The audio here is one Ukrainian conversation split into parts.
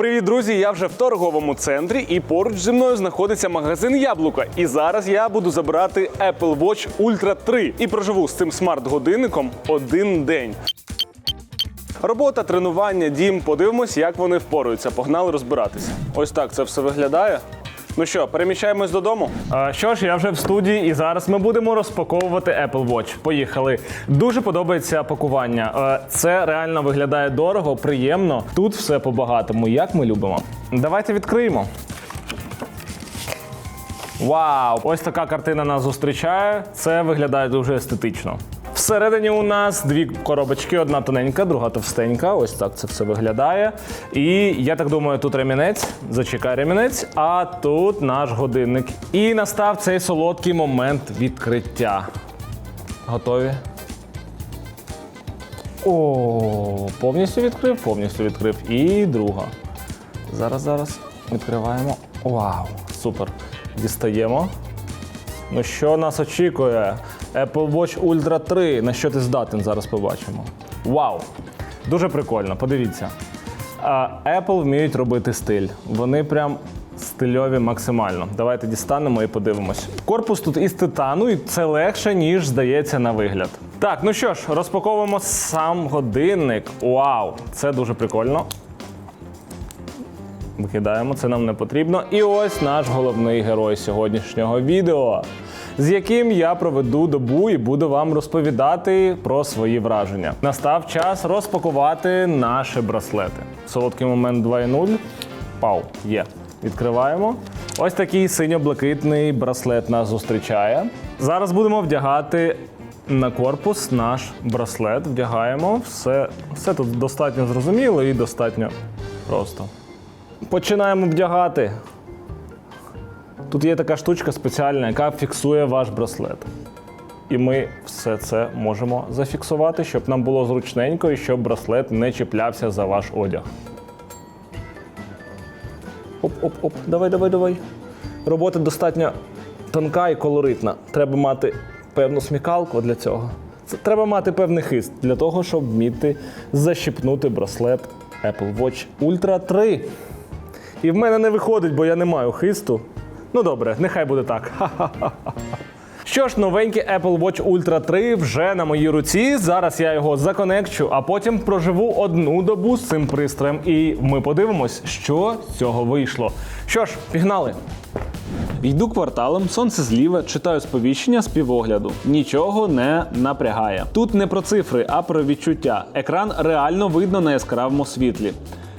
Привіт, друзі! Я вже в торговому центрі, і поруч зі мною знаходиться магазин Яблука. І зараз я буду забирати Apple Watch Ultra 3 і проживу з цим смарт-годинником один день. Робота, тренування, дім. Подивимось, як вони впораються. Погнали розбиратися. Ось так це все виглядає. Ну що, переміщаємось додому? А, що ж, я вже в студії, і зараз ми будемо розпаковувати Apple Watch. Поїхали. Дуже подобається пакування. Е, Це реально виглядає дорого, приємно. Тут все по-багатому, як ми любимо. Давайте відкриємо. Вау! Ось така картина нас зустрічає. Це виглядає дуже естетично. Всередині у нас дві коробочки: одна тоненька, друга товстенька. Ось так це все виглядає. І я так думаю, тут ремінець. Зачекай ремінець, а тут наш годинник. І настав цей солодкий момент відкриття. Готові? О, повністю відкрив, повністю відкрив. І друга. Зараз, зараз відкриваємо. Вау, супер. Дістаємо. Ну що нас очікує? Apple Watch Ultra 3. На що ти здатен зараз побачимо. Вау! Дуже прикольно, подивіться. Apple вміють робити стиль. Вони прям стильові максимально. Давайте дістанемо і подивимось. Корпус тут із титану, і це легше, ніж здається на вигляд. Так, ну що ж, розпаковуємо сам годинник. Вау! Це дуже прикольно. Викидаємо, це нам не потрібно. І ось наш головний герой сьогоднішнього відео, з яким я проведу добу і буду вам розповідати про свої враження. Настав час розпакувати наші браслети. Солодкий момент 2.0. Пау, є. Відкриваємо. Ось такий синьо-блакитний браслет нас зустрічає. Зараз будемо вдягати на корпус наш браслет. Вдягаємо. Все, все тут достатньо зрозуміло і достатньо просто. Починаємо вдягати. Тут є така штучка спеціальна, яка фіксує ваш браслет. І ми все це можемо зафіксувати, щоб нам було зручненько і щоб браслет не чіплявся за ваш одяг. Оп-оп-оп, давай, давай, давай. Робота достатньо тонка і колоритна. Треба мати певну смікалку для цього. Це треба мати певний хист для того, щоб вміти защіпнути браслет Apple Watch Ultra 3. І в мене не виходить, бо я не маю хисту. Ну добре, нехай буде так. Що ж, новенький Apple Watch Ultra 3 вже на моїй руці. Зараз я його законекчу, а потім проживу одну добу з цим пристроєм. І ми подивимось, що з цього вийшло. Що ж, пігнали. Йду кварталом, сонце зліва, читаю сповіщення з півогляду. Нічого не напрягає. Тут не про цифри, а про відчуття. Екран реально видно на яскравому світлі.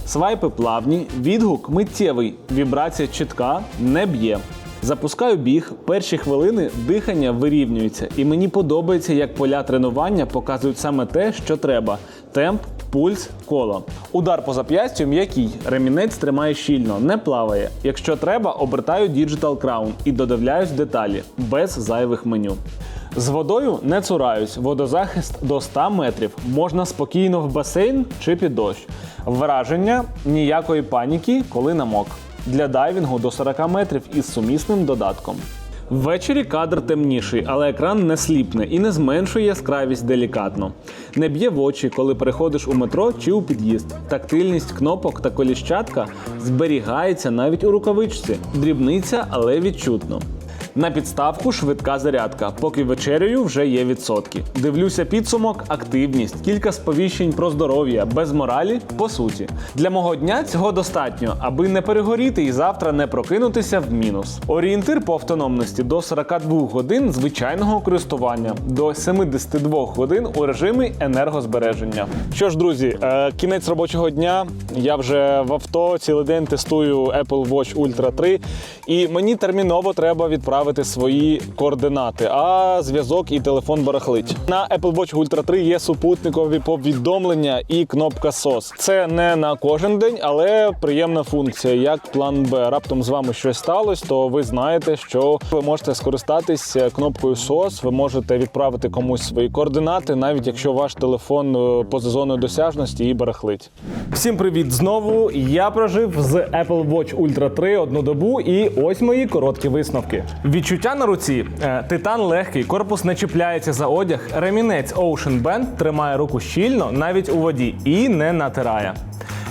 Свайпи плавні, відгук миттєвий, вібрація чітка, не б'є. Запускаю біг, перші хвилини дихання вирівнюється, і мені подобається, як поля тренування показують саме те, що треба: темп, пульс, коло. Удар по зап'ястю м'який, ремінець тримає щільно, не плаває. Якщо треба, обертаю Digital Crown і додивляюсь деталі без зайвих меню. З водою не цураюсь, водозахист до 100 метрів. Можна спокійно в басейн чи під дощ. Враження ніякої паніки, коли намок. Для дайвінгу до 40 метрів із сумісним додатком. Ввечері кадр темніший, але екран не сліпне і не зменшує яскравість делікатно. Не б'є в очі, коли переходиш у метро чи у під'їзд. Тактильність кнопок та коліщатка зберігається навіть у рукавичці. Дрібниця, але відчутно. На підставку швидка зарядка. Поки вечеряю вже є відсотки. Дивлюся підсумок, активність, кілька сповіщень про здоров'я, без моралі по суті. Для мого дня цього достатньо, аби не перегоріти і завтра не прокинутися в мінус. Орієнтир по автономності до 42 годин звичайного користування, до 72 годин у режимі енергозбереження. Що ж, друзі, е, кінець робочого дня. Я вже в авто цілий день тестую Apple Watch Ultra 3, і мені терміново треба відправити свої координати. А зв'язок і телефон барахлить. На Apple Watch Ultra 3 є супутникові повідомлення і кнопка SOS. Це не на кожен день, але приємна функція. Як план Б. Раптом з вами щось сталося, то ви знаєте, що ви можете скористатись кнопкою SOS, ви можете відправити комусь свої координати, навіть якщо ваш телефон е, поза зоною досяжності і барахлить. Всім привіт знову. Я прожив з Apple Watch Ultra 3 одну добу, і ось мої короткі висновки. Відчуття на руці: Е, титан легкий, корпус не чіпляється за одяг, ремінець Ocean Band тримає руку щільно навіть у воді і не натирає.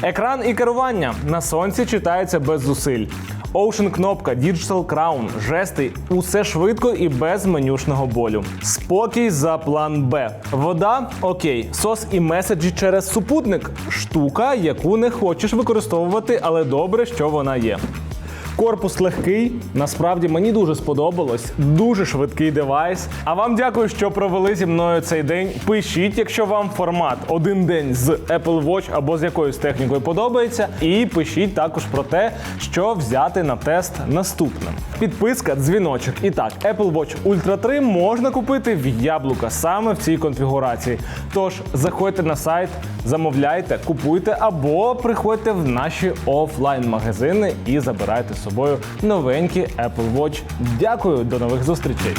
Екран і керування на сонці читається без зусиль. Ocean кнопка, Digital Crown, жести усе швидко і без менюшного болю. Спокій за план Б. Вода окей. Сос і меседжі через супутник. Штука, яку не хочеш використовувати, але добре, що вона є. Корпус легкий. Насправді мені дуже сподобалось. Дуже швидкий девайс. А вам дякую, що провели зі мною цей день. Пишіть, якщо вам формат один день з Apple Watch або з якоюсь технікою подобається. І пишіть також про те, що взяти на тест наступним. Підписка, дзвіночок. І так, Apple Watch Ultra 3 можна купити в яблука саме в цій конфігурації. Тож заходьте на сайт, замовляйте, купуйте або приходьте в наші офлайн-магазини і забирайте з собою новенькі Apple Watch. Дякую, до нових зустрічей!